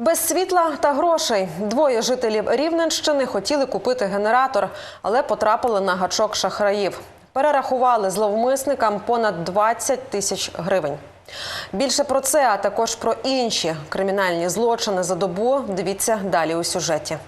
Без світла та грошей двоє жителів Рівненщини хотіли купити генератор, але потрапили на гачок шахраїв. Перерахували зловмисникам понад 20 тисяч гривень. Більше про це, а також про інші кримінальні злочини за добу. Дивіться далі у сюжеті.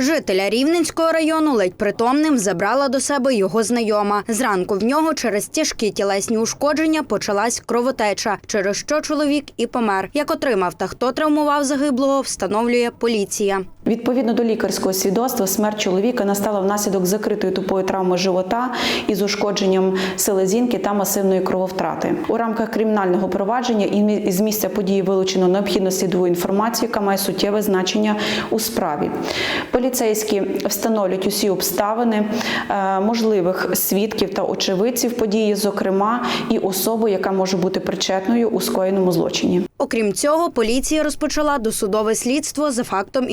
Жителя Рівненського району ледь притомним забрала до себе його знайома. Зранку в нього через тяжкі тілесні ушкодження почалась кровотеча, через що чоловік і помер. Як отримав та хто травмував загиблого, встановлює поліція. Відповідно до лікарського свідоцтва, смерть чоловіка настала внаслідок закритої тупої травми живота із ушкодженням селезінки та масивної крововтрати. У рамках кримінального провадження і з місця події вилучено необхідну слідову інформацію, яка має суттєве значення у справі. Поліцейські встановлюють усі обставини е, можливих свідків та очевидців події, зокрема і особу, яка може бути причетною у скоєному злочині. Окрім цього, поліція розпочала досудове слідство за фактом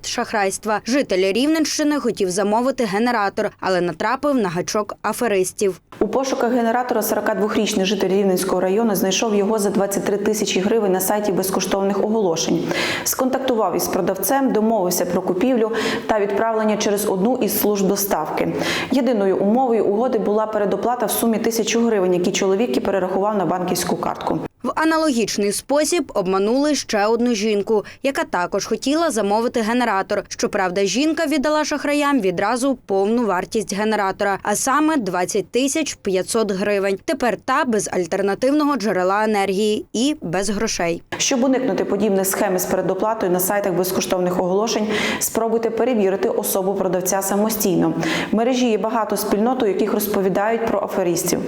інтернет-шахрайства. Житель Рівненщини хотів замовити генератор, але натрапив на гачок аферистів. У пошуках генератора 42-річний житель Рівненського району знайшов його за 23 тисячі гривень на сайті безкоштовних оголошень. Сконтактував із продавцем, домовився про купівлю та відправлення через одну із служб доставки. Єдиною умовою угоди була передоплата в сумі тисячу гривень, які чоловік і перерахував на банківську картку. В аналогічний спосіб обманули ще одну жінку, яка також хотіла замовити генератор. Щоправда, жінка віддала шахраям відразу повну вартість генератора, а саме 20 тисяч 500 гривень. Тепер та без альтернативного джерела енергії і без грошей. Щоб уникнути подібних схем із передоплатою на сайтах безкоштовних оголошень, спробуйте перевірити особу продавця самостійно. В мережі є багато спільнот, у яких розповідають про аферистів.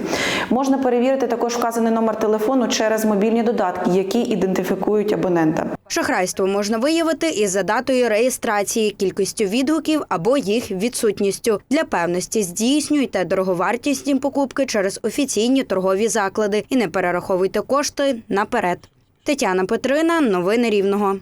Можна перевірити також вказаний номер телефону через мобільні додатки, які ідентифікують абонента. Шахрайство можна виявити і за датою реєстрації, кількістю відгуків або їх відсутністю. Для певності здійснюйте дороговартісні покупки через офіційні торгові заклади і не перераховуйте кошти наперед. Тетяна Петрина, новини Рівного.